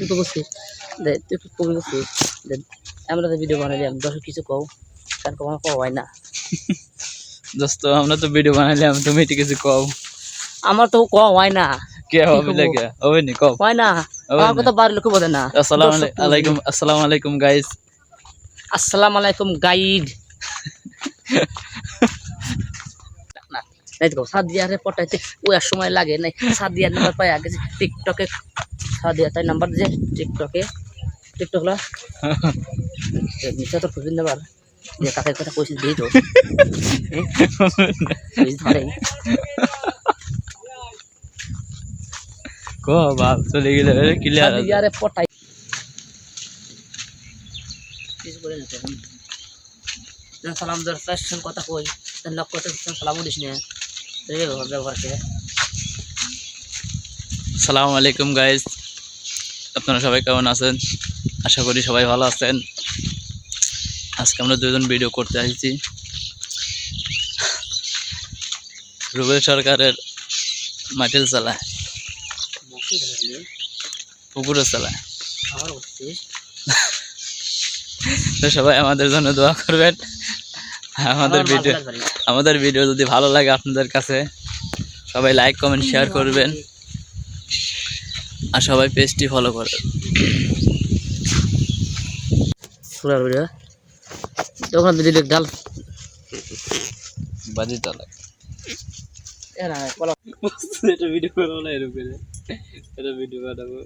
তুই তো বসছিস দে তুই তো কবি আমরা তো ভিডিও বানাইলাম দর্শক কিছু কও কারণ কখনো কওয়া হয় না। দোস্ত আমরা তো ভিডিও বানাইলাম তুমি একটু কিছু কও। আমার তো কওয়া হয় না। কে হবে লাগে হবে নি কও। হয় না। আমার না। কথা বাড়ির লোক বোঝে না। আসসালামু দর্শক তো আলাইকুম আসসালামু আলাইকুম গাইস আসসালামু আলাইকুম গাইড তো সাদিয়ারে পটাইতে ওই আর সময় লাগে নাই। সাদিয়ার নাম্বার পাই আগে টিকটকে সাদিয়া তাই নাম্বার দিয়ে টিকটকে টিকটক লা। তো খুঁজে নেবার যে কাকে কথা কইছিস দিই তো কইছিস ধরে। কো বাপ চলে গেলে ক্লিয়ার সাদিয়ারে পটাই। কিছু করে না সালাম দরকার কথা কই। করতে সালামও দিস না। আসসালামু আলাইকুম গাইজ আপনারা সবাই কেমন আছেন? আশা করি সবাই ভালো আছেন। আজকে আমরা দুজন ভিডিও করতে আসছি। রুবেল সরকারের মাটিল চালায়। পুকুরে চালায়। আমার সবাই আমাদের জন্য দোয়া করবেন। আমাদের ভিডিও আমাদের ভিডিও যদি ভালো লাগে আপনাদের কাছে সবাই লাইক কমেন্ট শেয়ার করবেন। আর সবাই পেজটি ফলো করবেন সুরার ভিডিও। তখন দিদি ডাল। বাজি চালায় এটা ভিডিও করব না এরকম এটা ভিডিও বানাবো।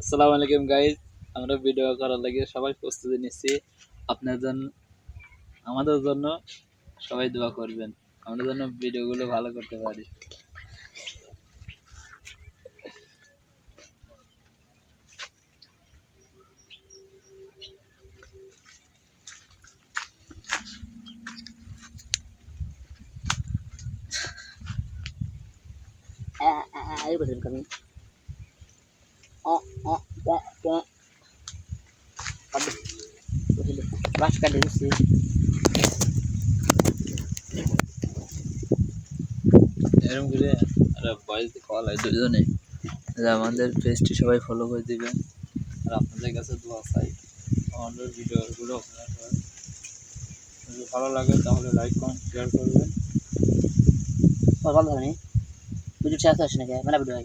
আসসালামু আলাইকুম গাইজ আমরা ভিডিও করার লাগে সবাই প্রস্তুতি নিচ্ছি। আপনার জন্য আমাদের জন্য সবাই দোয়া করবেন আমরা যেন ভিডিওগুলো ভালো করতে পারি বলছিলাম আমি অ অ প প কাটে বুঝলি বাস কাটে দিচ্ছি এরকম করে কল হয় দুজনে আমাদের পেজটি সবাই ফলো করে দিবেন। আর আপনাদের কাছে দোয়া চাই। আমাদের ভিডিওগুলো যদি ভালো লাগে তাহলে লাইক কমেন্ট শেয়ার করবেন। ভালো ধরে ভিডিও শেষ আসে নাকি? মানে ভিডিও